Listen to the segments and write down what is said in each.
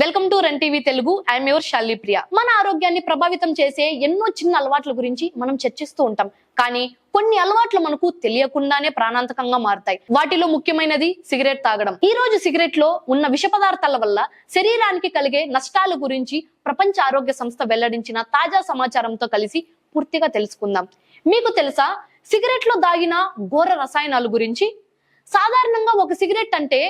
Welcome to Run TV Telugu. I'm your Shali Priya మన ఆరోగ్యాన్ని ప్రభావితం చేసే ఎన్నో చిన్న అలవాట్ల గురించి మనం చర్చిస్తూ ఉంటాం. కానీ కొన్ని అలవాట్లు మనకు తెలియకుండానే ప్రాణాంతకంగా మారుతాయి. వాటిలో ముఖ్యమైనది సిగరెట్ తాగడం. ఈ రోజు సిగరెట్లో ఉన్న విష పదార్థాల వల్ల శరీరానికి కలిగే నష్టాల గురించి ప్రపంచ ఆరోగ్య సంస్థ వెల్లడించిన తాజా సమాచారంతో కలిసి పూర్తిగా తెలుసుకుందాం. మీకు తెలుసా? సిగరెట్లో దాగిన ఘోర రసాయనాల గురించి? సాధారణంగా ఒక సిగరెట్ అంటే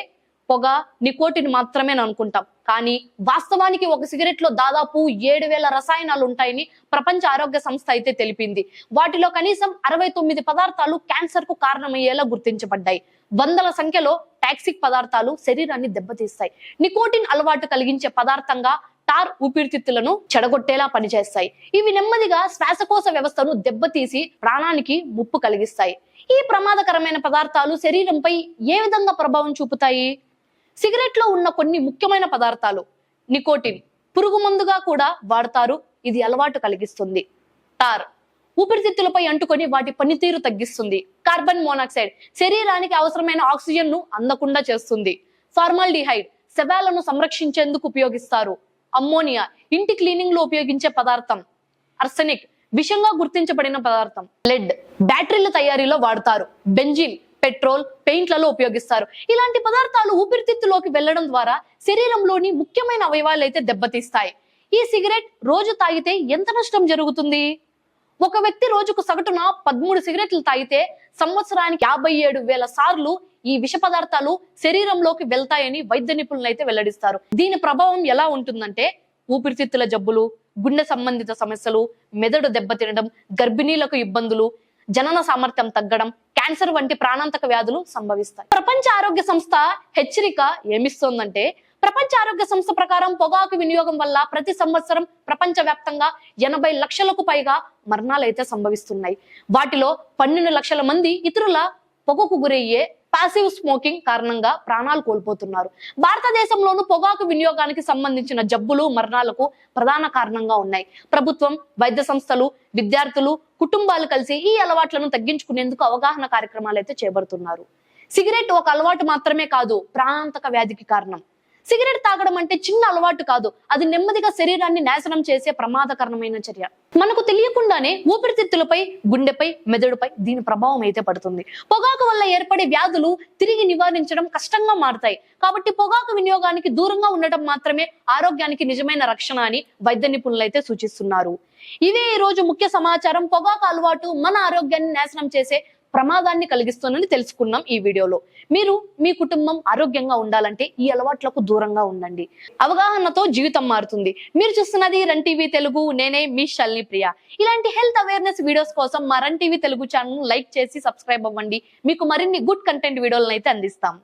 పొగ నికోటిన్ మాత్రమే అనుకుంటాం. కానీ వాస్తవానికి ఒక సిగరెట్లో దాదాపు ఏడు వేల రసాయనాలు ఉంటాయని ప్రపంచ ఆరోగ్య సంస్థ అయితే తెలిపింది. వాటిలో కనీసం అరవై తొమ్మిది పదార్థాలు క్యాన్సర్కు కారణమయ్యేలా గుర్తించబడ్డాయి. వందల సంఖ్యలో టాక్సిక్ పదార్థాలు శరీరాన్ని దెబ్బతీస్తాయి. నికోటిన్ అలవాటు కలిగించే పదార్థంగా టార్ ఊపిరితిత్తులను చెడగొట్టేలా పనిచేస్తాయి. ఇవి నెమ్మదిగా శ్వాసకోశ వ్యవస్థను దెబ్బతీసి ప్రాణానికి ముప్పు కలిగిస్తాయి. ఈ ప్రమాదకరమైన పదార్థాలు శరీరంపై ఏ విధంగా ప్రభావం చూపుతాయి? సిగరెట్లో ఉన్న కొన్ని ముఖ్యమైన పదార్థాలు నికోటిన్. పురుగు మందుగా కూడా వాడతారు. ఇది అలవాటు కలిగిస్తుంది. టార్ ఊపిరితిత్తులపై అంటుకొని వాటి పనితీరు తగ్గిస్తుంది. Carbon monoxide. శరీరానికి అవసరమైన ఆక్సిజన్ను అందకుండా చేస్తుంది. ఫార్మాల్డిహైడ్. శవాలను సంరక్షించేందుకు ఉపయోగిస్తారు. అమ్మోనియా. ఇంటి క్లీనింగ్లో ఉపయోగించే పదార్థం. అర్సనిక్. విషంగా గుర్తించబడిన పదార్థం. లెడ్. బ్యాటరీల తయారీలో వాడతారు. బెంజిన్. పెట్రోల్ పెయింట్లలో ఉపయోగిస్తారు. ఇలాంటి పదార్థాలు ఊపిరితిత్తులోకి వెళ్ళడం ద్వారా శరీరంలోని ముఖ్యమైన అవయవాలు అయితే దెబ్బతీస్తాయి. ఈ సిగరెట్ రోజు తాగితే ఎంత నష్టం జరుగుతుంది? ఒక వ్యక్తి రోజుకు సగటున పదమూడు సిగరెట్లు తాగితే సంవత్సరానికి యాభై ఏడు వేల సార్లు ఈ విష పదార్థాలు శరీరంలోకి వెళ్తాయని వైద్య నిపుణులు అయితే వెల్లడిస్తారు. దీని ప్రభావం ఎలా ఉంటుందంటే ఊపిరితిత్తుల జబ్బులు గుండె సంబంధిత సమస్యలు మెదడు దెబ్బతినడం గర్భిణీలకు ఇబ్బందులు జనన సామర్థ్యం తగ్గడం క్యాన్సర్ వంటి ప్రాణాంతక వ్యాధులు సంభవిస్తాయి. ప్రపంచ ఆరోగ్య సంస్థ హెచ్చరిక ఏమిస్తోందంటే ప్రపంచ ఆరోగ్య సంస్థ ప్రకారం పొగాకు వినియోగం వల్ల ప్రతి సంవత్సరం ప్రపంచ వ్యాప్తంగా ఎనభై లక్షలకు పైగా మరణాలు అయితే సంభవిస్తున్నాయి. వాటిలో పన్నెండు లక్షల మంది ఇతరుల పొగకు గురయ్యే పాసివ్ స్మోకింగ్ కారణంగా ప్రాణాలు కోల్పోతున్నారు. భారతదేశంలోను పొగాకు వినియోగానికి సంబంధించిన జబ్బులు మరణాలకు ప్రధాన కారణంగా ఉన్నాయి. ప్రభుత్వం వైద్య సంస్థలు విద్యార్థులు కుటుంబాలు కలిసి ఈ అలవాట్లను తగ్గించుకునేందుకు అవగాహన కార్యక్రమాలు అయితే చేపడుతున్నారు. సిగరెట్ ఒక అలవాటు మాత్రమే కాదు ప్రాణాంతక వ్యాధికి కారణం. సిగరెట్ తాగడం అంటే చిన్న అలవాటు కాదు. అది నెమ్మదిగా శరీరాన్ని నాశనం చేసే ప్రమాదకరమైన చర్య. మనకు తెలియకుండానే ఊపిరితిత్తులపై గుండెపై మెదడుపై దీని ప్రభావం అయితే పడుతుంది. పొగాకు వల్ల ఏర్పడే వ్యాధులు తిరిగి నివారించడం కష్టంగా మారుతాయి. కాబట్టి పొగాకు వినియోగానికి దూరంగా ఉండటం మాత్రమే ఆరోగ్యానికి నిజమైన రక్షణ అని వైద్య నిపుణులు అయితే సూచిస్తున్నారు. ఇవే ఈ రోజు ముఖ్య సమాచారం. పొగాకు అలవాటు మన ఆరోగ్యాన్ని నాశనం చేసే ప్రమాదాన్ని కలిగిస్తుందని తెలుసుకున్నాం ఈ వీడియోలో. మీరు మీ కుటుంబం ఆరోగ్యంగా ఉండాలంటే ఈ అలవాట్లకు దూరంగా ఉండండి. అవగాహనతో జీవితం మారుతుంది. మీరు చూస్తున్నది రన్ టీవీ తెలుగు నేనే మీ షల్ని ప్రియ ఇలాంటి హెల్త్ అవేర్నెస్ వీడియోస్ కోసం మా Run TV Telugu channel like చేసి సబ్స్క్రైబ్ అవ్వండి. మీకు మరిన్ని గుడ్ కంటెంట్ వీడియోలను అయితే అందిస్తాం.